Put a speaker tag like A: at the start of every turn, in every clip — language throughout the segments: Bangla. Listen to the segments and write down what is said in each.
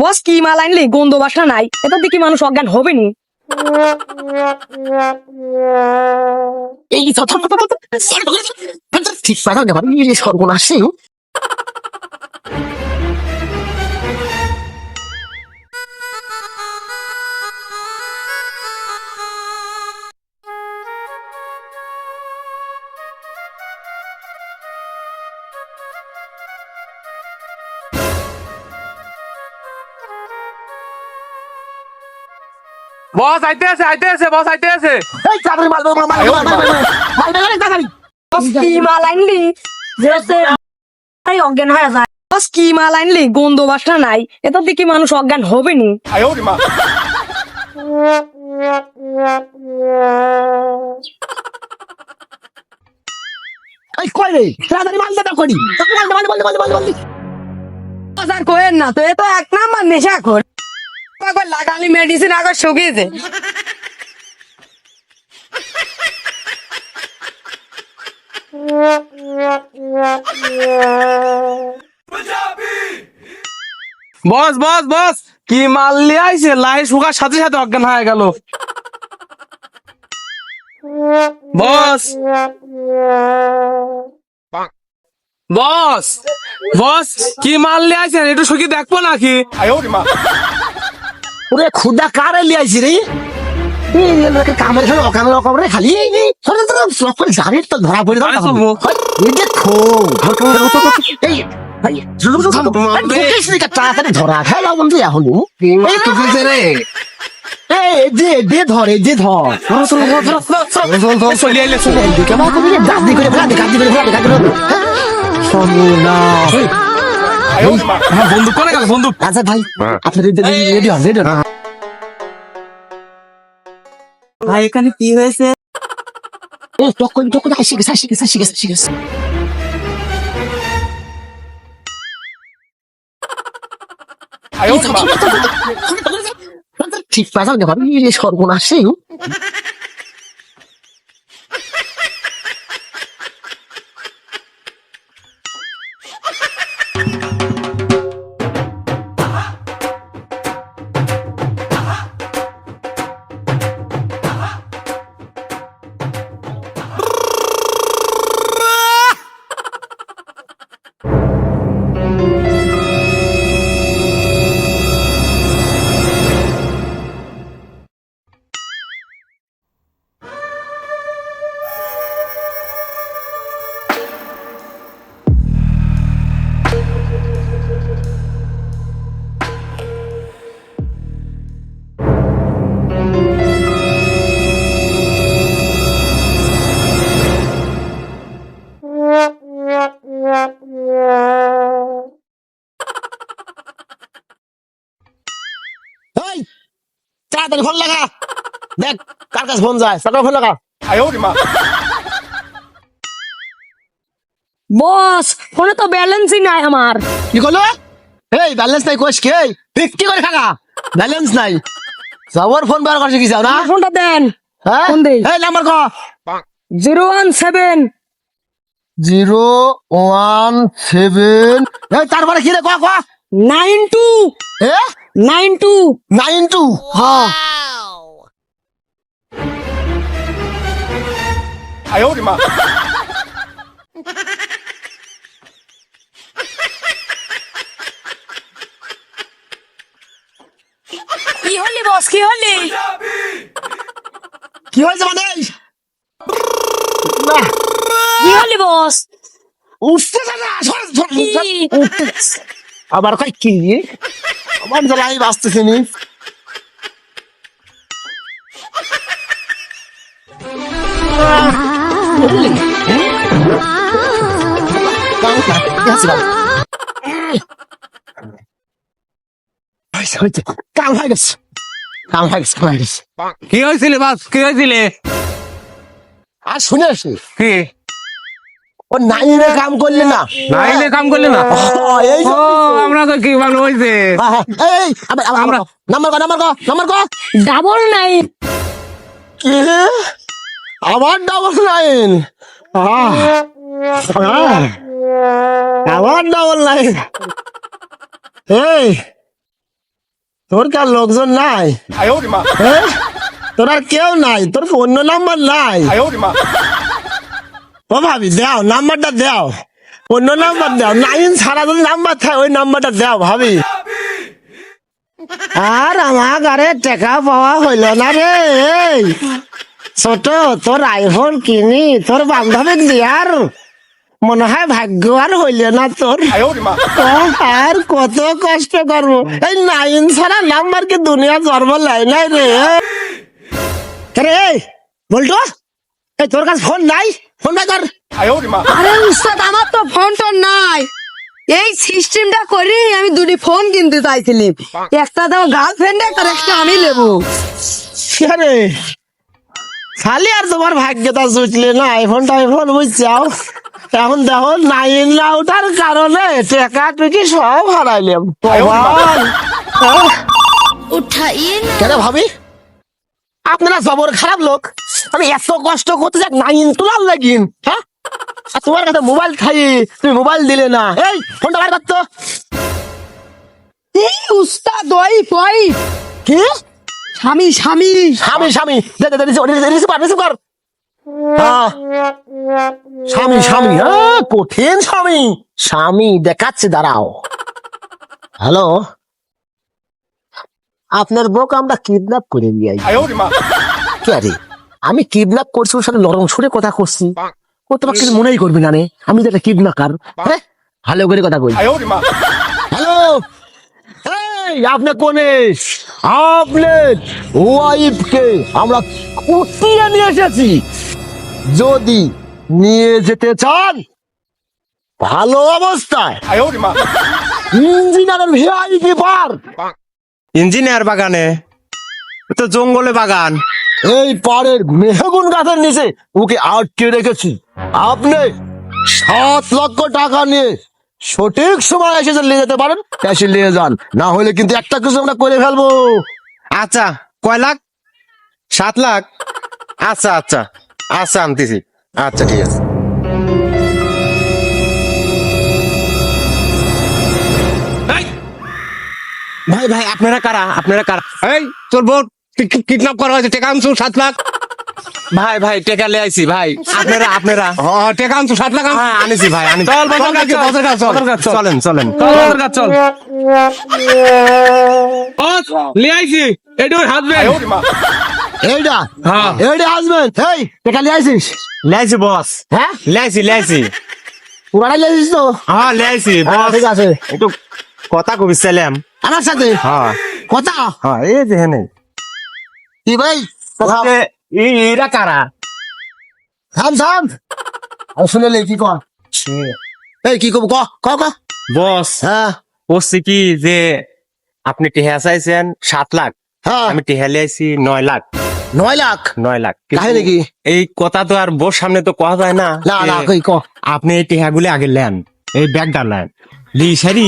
A: বস, কি মাল আনলি? গন্ধ বাসনা নাই। এটা দেখি মানুষ অজ্ঞান হবে নি
B: এই সর্বনাশী।
C: বস আইতে আছে আইতে আছে বস আইতে আছে
B: এই চাকরি মাল মাল মাল মাল মাল মাল তাড়াতাড়ি
A: বস কি মাল আনলি যেতে তাই অজ্ঞান হয়ে যায় বস কি মাল আনলি গন্ধ বাসা নাই এটা দেখি মানুষ অজ্ঞান হবে নি না তো এ তো এক নাম্বার নেশা করে লাগালি মেডিসিন আগে শুকিয়েছে
C: বস বস বস কি মাল নিয়ে আইছে? লাই শুকার সাথে সাথে অজ্ঞান হয়ে গেল। বস। বস বস কি মাল নিয়ে আইছেন একটু শুকি দেখব নাকি?
B: ওরে খুদা কারে লিয়াইছি রে? কামের সাথে অকামের অকামরে খালি। জানিস তো ধরা পড়ে এই তাড়াতাড়ি ধরা। হ্যাঁ, খেলা বন্ধু এখন রে। যে যে ধরে যে ধর।
C: চলে আইলে হ্যাঁ, বন্দুক করে গেল বন্দুক
B: আচ্ছা ভাই আপনি রেডি রেডি হন রেডি হন
A: ভাই এখানে কি হয়েছে
B: এই তখন তখন আসি গেছে আসি গেছে আসি গেছে আসি গেছে ঠিক সর্বনাশী কাছে ফোন যায় তাড়াতাড়ি ফোন লাগা
A: বস ফোনে তো ব্যালেন্সই নাই আমার।
B: কি করল? এই ব্যালেন্স নাই কোশ কে? ফিফটি করে খাগা ব্যালেন্স নাই। সবার ফোন বার করছে কি যাও না?
A: ফোনটা দেন।
B: হ্যাঁ?
A: ফোন দেই।
B: এই নাম্বার ক।
A: Zero one seven.
B: Zero one seven. এই তারপরে কি রে ক ক?
A: Nine two.
B: এ?
A: Nine two.
B: Nine two.
A: হ্যাঁ। 哎呦我的妈！কি হলি বস কি হলি?
B: কি হয়েছে মানে
A: কি হলি বস?
B: উঠতে দাদা আবার কয় কি? আমার জ্বালাই বাঁচতেছি নি। Ah! না, গেছে বাবা। হয়েছে, হয়েছে। কাম হয়ে গেছে কাম হয়ে গেছে কাম হয়ে গেছে
C: কি হয়েছিল বাস? কি হয়েছিল?
B: আর শুনে আসি।
C: কি?
B: ও নাইনে কাম করলে না।
C: নাইলে কাম করলে না?
B: এই
C: আমরা তো কি ভালো হয়েছে?
B: হ্যাঁ, হ্যাঁ, এই, আমরা নাম্বার কো নাম্বার কো নাম্বার কো
A: ডাবল নাইন
B: কি? আবার ডাবল নাইন আবার ডাবল নাইন এই তোর কি আর লোকজন নাই? তোর আর কেউ নাই তোর অন্য নাম্বার নাই। ও ভাবি দাও নাম্বারটা দাও। অন্য নাম্বার দাও। নাইন ছাড়া যদি নাম্বার থাকে ওই নাম্বারটা দাও ভাবি। আর আমার আরে টাকা পাওয়া হইল না রে ছোট তোর আইফোন কিনি তোর বান্ধবী দিয়ার মনে হয় ভাগ্য আর হইল না তোর আর কত কষ্ট করব এই নাইন ছাড়া নাম্বার কি দুনিয়া জন্ম লাই নাই রে রে বলতো এই তোর কাছে ফোন নাই ফোন নাই তোর
A: আরে উস্তাদ আমার তো ফোন টোন নাই। এই সিস্টেমটা করি আমি দুটি ফোন কিনতে চাইছিলাম। একটা দাও গার্লফ্রেন্ড একটা আমি নেব
B: আরে খালি আর তোমার ভাগ্যটা জুটলে না আইফোন টাইফোন বুঝছাও এখন দেখো নাইন লাউটার কারণে টেকা টুকি সব হারাইলাম। কেন ভাবি? আপনারা জবর খারাপ লোক। আমি এত কষ্ট করতে যাক নাইন তোলার লাগিন হ্যাঁ? তোমার কাছে মোবাইল খাই তুমি মোবাইল দিলে না। এই ফোনটা বার করতো
A: এই উস্তাদ ওই ফাই
B: কি?
A: স্বামী স্বামী।
B: স্বামী স্বামী। দে দে দে রিসিভ রিসিভ কর রিসিভ কর। হ্যাঁ। স্বামী স্বামী হ্যাঁ কঠিন স্বামী। স্বামী দেখাচ্ছে দাঁড়াও। হ্যালো? আপনার বউকে আমরা কিডন্যাপ করে নিয়ে আই কে আরে আমি কিডন্যাপ করছি ওর সাথে নরম সুরে কথা করছি। ও তোমাকে কিছু মনেই করবে না রে আমি যেটা একটা কিডন্যাপার। হ্যাঁ ভালো করে কথা কই এই আপনি কোনে? আপনার ওয়াইফকে আমরা কুটিয়ে নিয়ে এসেছি। যদি নিয়ে যেতে চান ভালো অবস্থায়। ইঞ্জিনিয়ারের ভিআইপি পার
C: ইঞ্জিনিয়ার বাগানে? তো জঙ্গলে বাগান।
B: এই পাড়ের মেহগুন গাছের নিচে ওকে আটকে রেখেছি। আপনি সাত লক্ষ টাকা নিয়ে সঠিক সময় এসে যদি নিয়ে যেতে পারেন এসে নিয়ে যান। না হলে কিন্তু একটা কিছু আমরা করে ফেলব।
C: আচ্ছা কয় লাখ? সাত লাখ? আচ্ছা আচ্ছা আচ্ছা আনতেছি। আচ্ছা ঠিক আছে। ভাই! ভাই আপনারা কারা? আপনারা কারা? এই তোর বোন কিডন্যাপ করা হয়েছে? টেকা আনছো? সাত লাখ? ভাই ভাই টেকা লে আইছি ভাই। আপনারা আপনারা। হ্যাঁ টেকা আনছো সাত লাখ হ্যাঁ আনিছি ভাই আনিছি। চল চলেন চলেন। চল লে আইছি। এটা ওর হাজবেন্ড
B: এইটা
C: হ্যাঁ।
B: এইটা হাজবেন্ড এই টাকা নিয়ে আসিস
C: লেআইছি বস।
B: হ্যাঁ?
C: লেআইছি লেআইছি
B: পুরাটাই নিয়ে আসিস তো?
C: হ্যাঁ লেআইছি
B: হ্যাঁ,
C: বস।
B: ঠিক আছে।
C: একটু কথা কবি সালাম।
B: আমার সাথে?
C: হ্যাঁ।
B: কথা?
C: হ্যাঁ এই যে হেনে।
B: কি ভাই? কথা
C: এরা কারা?
B: থাম থাম। আর শুনে কি কর? এই কি কব ক ক ক।
C: বস
B: হ্যাঁ।
C: বলছি কি যে আপনি টেহা চাইছেন সাত লাখ
B: হ্যাঁ।
C: আমি টেহা লিয়েছি নয় লাখ।
B: নয় লাখ?
C: নয় লাখ।
B: তাই নাকি?
C: এই কথা তো আর বোর সামনে তো কথা যায় না
B: না না কই ক।
C: আপনি এই টেহাগুলি আগে লেন এই ব্যাগটা নেন। লি সারি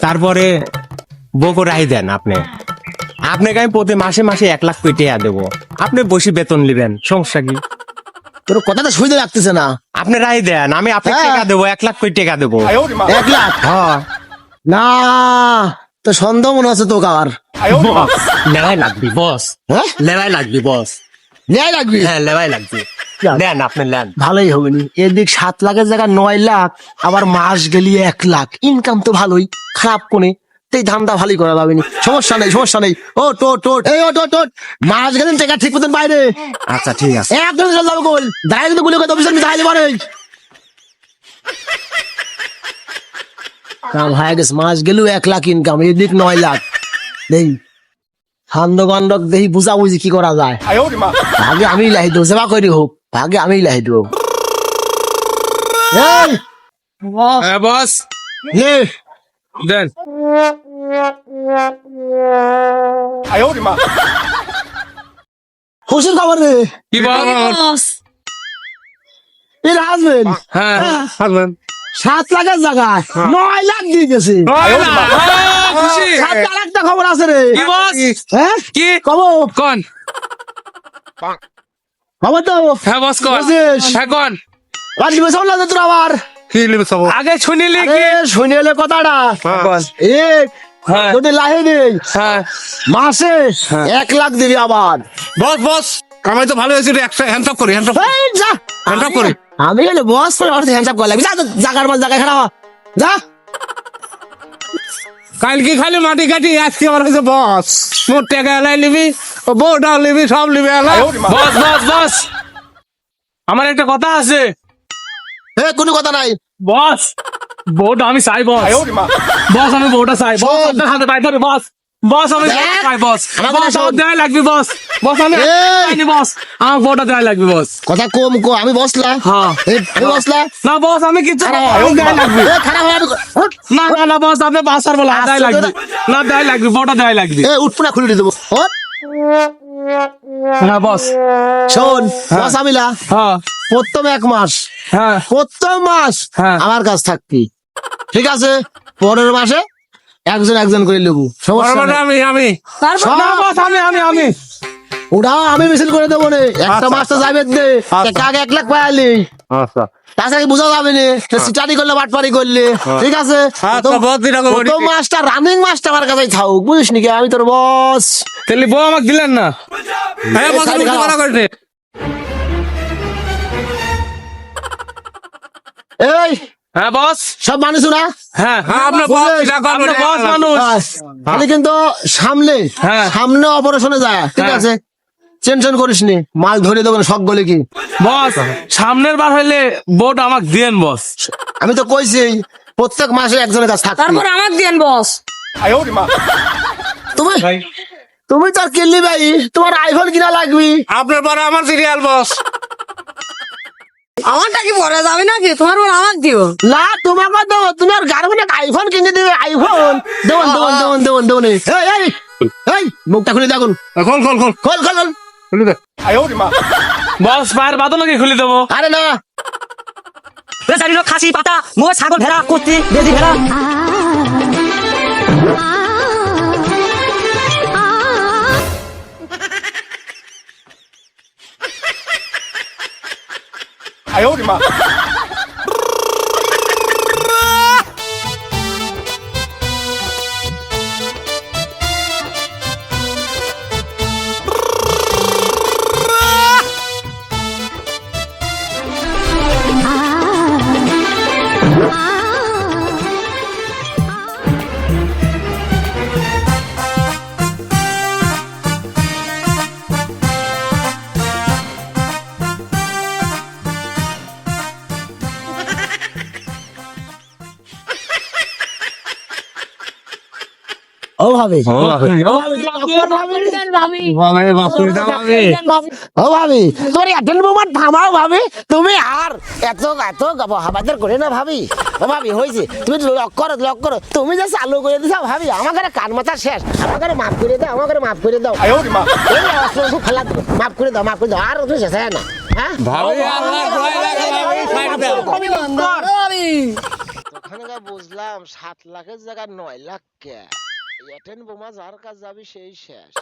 C: তারপরে বকো রাই দেন আপনি। আপনাকে আমি প্রতি মাসে মাসে এক লাখ করে টেহা দেবো। আপনি বসে বেতন নেবেন সমস্যা কি?
B: তোর কথাটা শুনতে লাগতেছে না।
C: আপনি রাই দেন আমি আপনাকে
B: হ্যাঁ।
C: টাকা দেবো এক লাখ করে টাকা দেবো।
B: এক লাখ?
C: হ্যাঁ।
B: না তো সন্দেহ মনে হচ্ছে তোকে আর।
C: লেবাই লাগবি বস।
B: হ্যাঁ?
C: লেবাই লাগবি বস।
B: নেয় লাগবি?
C: হ্যাঁ লেবাই লাগবি। দেন আপনি নেন।
B: ভালোই হবে নি। এদিক সাত লাখের জায়গায় নয় লাখ আবার মাস গেলিয়ে এক লাখ। ইনকাম তো ভালোই খারাপ কোনে এই ধান্দা ভালোই করা যাবে সমস্যা নেই সমস্যা নেই। ও টোট টোট। এই ও টোট টোট। মাস গেলেন টাকা ঠিক মতন বাইরে।
C: আচ্ছা ঠিক আছে।
B: একদম চল যাব গোল। দাঁড়িয়ে কিন্তু গুলো কথা অফিসার দাঁড়িয়ে পারে। কাম হয়ে গেছে মাস গেলেও এক লাখ ইনকাম এদিক নয় লাখ। দেই। হান্দ গন্ডক দেহি বুঝা বুঝি কি করা যায়। ভাগে আমি লাহি দেবো সেবা করি হোক। ভাগে আমি লাহি দেবো। এই,
C: হ্যাঁ বস। দেন।
B: খুশির খবর রে।
C: কি
B: এর হাজবেন্ড।
C: হ্যাঁ হাজবেন্ড।
B: সাত লাখের জায়গায় নয় লাখ দিয়ে গেছে সাত লাখ একটা খবর আছে রে। হ্যাঁ?
C: কি?
B: কব
C: কোন?
B: খবর তো
C: হ্যাঁ বস কোন? হ্যাঁ কোন?
B: তোর আবার।
C: কি লিবে সব? আগে শুনিলি কি?
B: আরে শুনে এলে কথাটা এ
C: হ্যাঁ।
B: যদি লাহে নেই
C: হ্যাঁ।
B: মাসে এক লাখ দিবি আবার।
C: বস বস। কামাই তো ভালো হয়েছে একশো হ্যান্ড করি হ্যান্ড
B: যা।
C: হ্যান্ড করি।
B: আমি হলে বস করে অর্থ হ্যান্ডসাপ করে লাগবি। যা জাগার মাল জায়গায় খারাপ যা
C: কালকে খালি মাটি কাটি আজকে আমার হয়েছে বস। মোট টাকা এলাই নিবি ও বউটাও নিবি সব নিবি এলাই।
D: বস বস বস। আমার একটা কথা আছে।
B: এ কোনো কথা নাই।
D: বস বউটা আমি চাই বস। বস আমি বউটা চাই। বস। আপনার হাতে পাই ধরে বস। বস আমি চাই বস। বস আমার দেওয়াই লাগবে বস। বস আমি চাইনি বস। আমার বউটা দেওয়াই লাগবে বস।
B: কথা কম কো আমি বসলা।
D: হ্যাঁ।
B: বসলা।
D: না বস আমি কিছু
B: খারাপ।
D: লাগবে।
B: খারাপ।
D: না না না বস আপনি বাসার বলা
B: আস্তে
D: লাগবে। না দেওয়াই লাগবে বউটা দেওয়াই লাগবে।
B: এ উঠবো না খুলে দিয়ে দেবো।
D: হ্যাঁ বস।
B: শোন বস আমিলা
D: হ্যাঁ।
B: প্রথম এক মাস
D: হ্যাঁ।
B: প্রথম মাস
D: হ্যাঁ।
B: আমার কাছ থাকবি। ঠিক আছে? পরের মাসে একজন একজন করে সমস্যা নেই।
C: আমি আমি।
D: বস আমি আমি আমি।
B: ওটা আমি মিছিল করে দেবো একটা
C: আচ্ছা।
B: মাস তো যাবে দে আগে এক লাখ পাইলি?
C: আচ্ছা।
B: তাছাড়া বোঝা যাবে না? সিটারি করলে বাটপারি করলে। ঠিক আছে? প্রথম-
C: বহুত দিন আগে
B: প্রথম
C: বলি।
B: মাসটা রানিং মাসটা আমার কাছে থাকুক বুঝিস নাকি আমি তোর বস
D: তাহলে বউ আমাকে দিলেন না?
C: হ্যাঁ বস আমি
B: খারাপ।
C: কথা করছে।
B: এই।
D: হ্যাঁ বস।
B: সব মানুষ না
D: হ্যাঁ
C: হ্যাঁ বস
D: মানুষ।
B: কিন্তু সামনে
D: হ্যাঁ।
B: সামনে অপারেশনে যায় ঠিক
D: হ্যাঁ।
B: আছে? টেনশন করিস নি। মাল ধরে দেবেন সব বলে কি?
D: বস সামনের বার হইলে বউটা আমাকে দিয়েন বস।
B: আমি তো কইছি প্রত্যেক মাসে একজনের কাছে থাকবি।
A: তারপর আমার দেন বস।
B: তুমি তুমি তো আর কিনলি ভাই তোমার আইফোন কিনা লাগবি।
C: আপনার পরে আমার সিরিয়াল বস।
A: আমারটা কি পরে যাবে নাকি? তোমার পর আমার দিও।
B: না তোমাকে দেবো। তুমি আর গার্মেন্ট আইফোন কিনে দেবে আইফোন দেবন দেবন দেবন দেবন দেবন এই এই। এই মুখটা খুলে দেখুন।
C: খোল খোল। খোল
B: খোল খোল। খোল
C: দে।
D: বস পায়ের বাদন নাকি খুলে দেবো।
B: আরে না।
E: বেচারির খাসি পাতা মোর ছাগল ভেড়া কুস্তি বেজি ভেড়া।
B: ও ভাবি ও ভাবি তোর এয়ারটেল মোবাইল থামাও ভাবি। তুমি আর এত এত হাবাদার করে না ভাবি। ও ভাবি হয়েছে। তুমি লক করো লক করো। তুমি যে চালু করে দিছো ভাবি আমাকে কান মাথা শেষ। আমাকে মাফ করে দাও আমাকে মাফ করে দাও। দাও, মাফ করে দাও মাফ করে দাও। আর তুমি শেষ হয় না। হ্যাঁ?
C: ভাবি আল্লাহ
B: বুঝলাম সাত লাখের জায়গায় নয় লাখ কে? এয়ারটেল বোমা যার কাজ যাবি সেই শেষ।